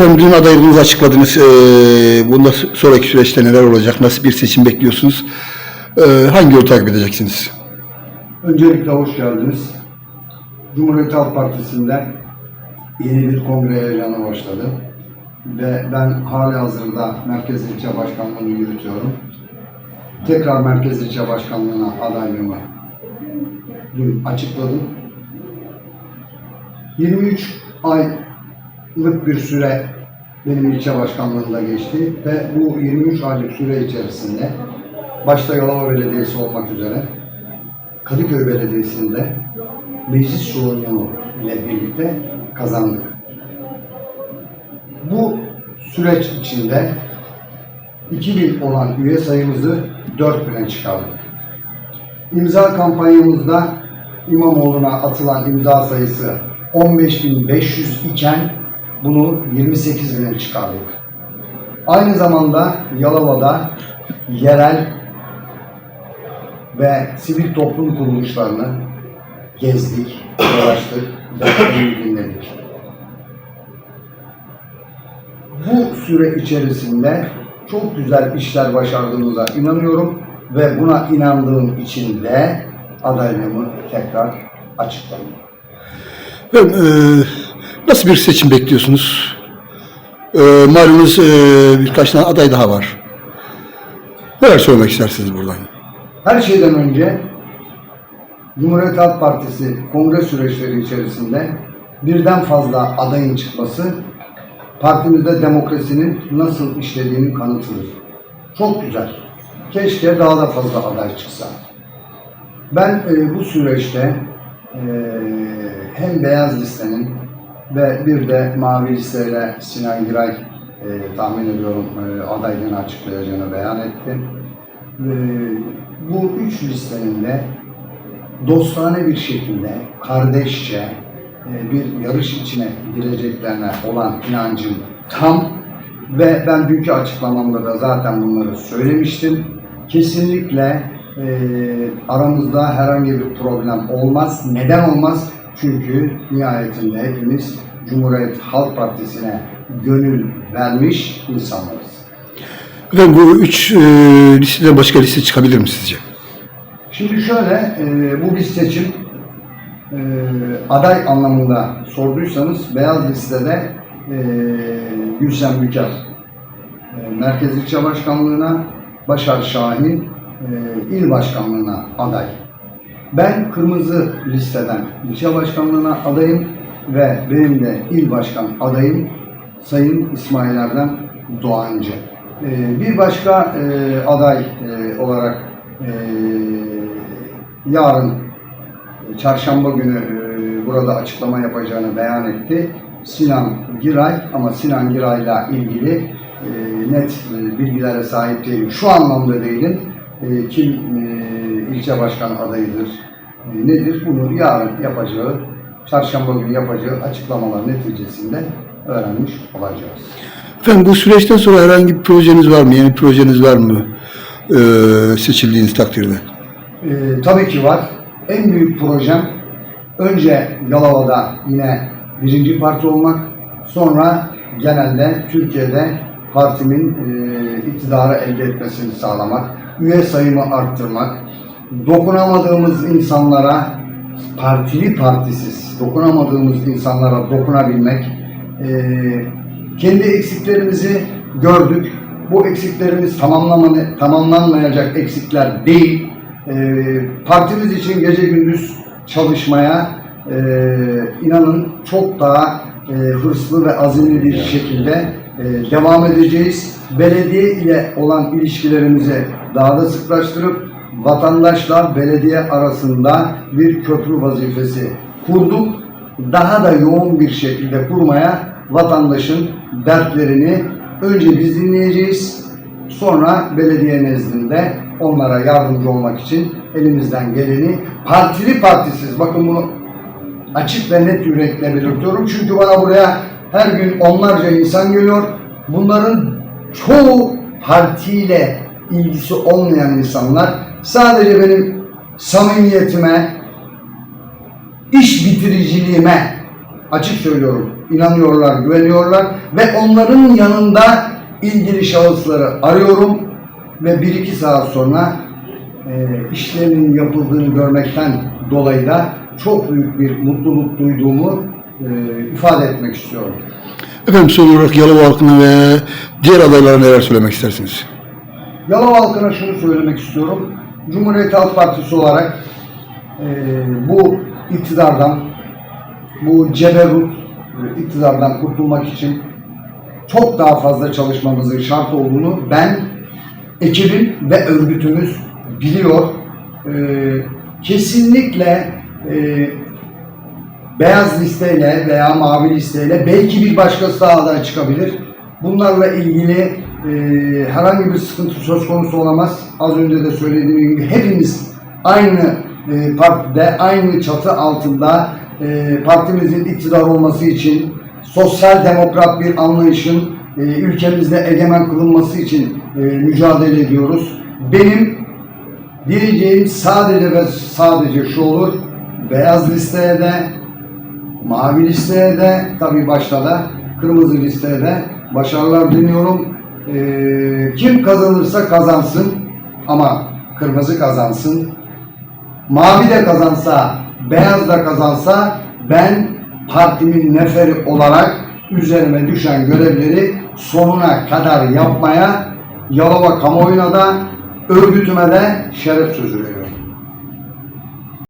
Efendim dün adaylığınızı açıkladınız. Ee, bundan sonraki süreçte neler olacak? Nasıl bir seçim bekliyorsunuz? Ee, hangi yolu takip edeceksiniz? Öncelikle hoş geldiniz. Cumhuriyet Halk Partisi'nde yeni bir kongre heyecanı başladı. Ve ben hali hazırda Merkez İlçe Başkanlığı'nı yürütüyorum. Tekrar Merkez İlçe Başkanlığı'na adaylığımı dün açıkladım. 23 aylık bir süre benim ilçe başkanlığımda geçti ve bu 23 aylık süre içerisinde başta Yalova Belediyesi olmak üzere Kadıköy Belediyesi'nde meclis çoğunluğu ile birlikte kazandık. Bu süreç içinde 2000 olan üye sayımızı 4000'e çıkardık. İmza kampanyamızda İmamoğlu'na atılan imza sayısı 15.500 iken bunu 28.000'e çıkardık. Aynı zamanda Yalova'da yerel ve sivil toplum kuruluşlarını gezdik, dolaştık, dinledik. Bu süre içerisinde çok güzel işler başardığımıza inanıyorum ve buna inandığım için de adaylığımı tekrar açıkladım. Efendim, ee, nasıl bir seçim bekliyorsunuz? Ee, malumunuz ee, birkaç tane aday daha var. Neler söylemek istersiniz buradan? Her şeyden önce Cumhuriyet Halk Partisi kongre süreçleri içerisinde birden fazla adayın çıkması partimizde demokrasinin nasıl işlediğinin kanıtıdır. Çok güzel. Keşke daha da fazla aday çıksa. Ben e, bu süreçte e, hem beyaz listenin ve bir de mavi listeyle Sinan Giray e, tahmin ediyorum e, adaylığını açıklayacağını beyan etti. E, bu üç listenin de dostane bir şekilde, kardeşçe e, bir yarış içine gireceklerine olan inancım tam ve ben dünkü açıklamamda da zaten bunları söylemiştim. Kesinlikle e, aramızda herhangi bir problem olmaz. Neden olmaz? Çünkü nihayetinde hepimiz Cumhuriyet Halk Partisi'ne gönül vermiş insanlarız. Efendim bu üç ee, listeden başka liste çıkabilir mi sizce? Şimdi şöyle, e, bu bir seçim. E, aday anlamında sorduysanız beyaz listede e, Gülşen Büker e, Merkez İlçe Başkanlığı'na, Başar Şahin e, il başkanlığına aday. Ben kırmızı listeden ilçe başkanlığına adayım ve benim de il başkan adayım Sayın İsmail Erdem Doğancı. E, bir başka e, aday e, olarak e, yarın çarşamba günü burada açıklama yapacağını beyan etti. Sinan Giray ama Sinan Giray'la ilgili net bilgilere sahip değilim. Şu anlamda değilim. Kim ilçe başkan adayıdır, e, nedir bunu yarın yapacağı, çarşamba günü yapacağı açıklamalar neticesinde öğrenmiş olacağız. Efendim bu süreçten sonra herhangi bir projeniz var mı? Yeni projeniz var mı? Ee, seçildiğiniz takdirde. Ee, tabii ki var. En büyük projem önce Yalova'da yine birinci parti olmak, sonra genelde Türkiye'de partimin e, iktidarı elde etmesini sağlamak, üye sayımı arttırmak, dokunamadığımız insanlara partili partisiz dokunamadığımız insanlara dokunabilmek, e, kendi eksiklerimizi gördük. Bu eksiklerimiz tamamlanmayacak eksikler değil. E, partimiz için gece gündüz çalışmaya e, inanın çok daha e, hırslı ve azimli bir şekilde e, devam edeceğiz. Belediye ile olan ilişkilerimizi daha da sıklaştırıp vatandaşla belediye arasında bir köprü vazifesi kurduk. Daha da yoğun bir şekilde kurmaya vatandaşın dertlerini önce biz dinleyeceğiz. Sonra belediye nezdinde onlara yardımcı olmak için elimizden geleni partili partisiz bakın bunu açık ve net yürekle belirtiyorum. Çünkü bana buraya her gün onlarca insan geliyor. Bunların çoğu partiyle ilgisi olmayan insanlar. Sadece benim samimiyetime, iş bitiriciliğime açık söylüyorum inanıyorlar, güveniyorlar ve onların yanında ilgili şahısları arıyorum ve bir iki saat sonra e, işlerinin yapıldığını görmekten dolayı da çok büyük bir mutluluk duyduğumu e, ifade etmek istiyorum. Efendim son olarak Yalova halkına ve diğer adaylara neler söylemek istersiniz? Yalova halkına şunu söylemek istiyorum. Cumhuriyet Halk Partisi olarak e, bu iktidardan, bu ceberut iktidardan kurtulmak için çok daha fazla çalışmamızın şart olduğunu ben, ekibim ve örgütümüz biliyor. E, kesinlikle e, beyaz listeyle veya mavi listeyle belki bir başkası daha aday çıkabilir. Bunlarla ilgili e, herhangi bir sıkıntı söz konusu olamaz. Az önce de söylediğim gibi hepimiz aynı e, partide, aynı çatı altında e, partimizin iktidar olması için sosyal demokrat bir anlayışın e, ülkemizde egemen kılınması için e, mücadele ediyoruz. Benim diyeceğim sadece ve sadece şu olur. Beyaz listeye de Mavi listeye de tabii başta da kırmızı listeye de başarılar diliyorum. Ee, kim kazanırsa kazansın ama kırmızı kazansın. Mavi de kazansa, beyaz da kazansa ben partimin neferi olarak üzerime düşen görevleri sonuna kadar yapmaya Yalova kamuoyuna da örgütüme de şeref sözü veriyorum.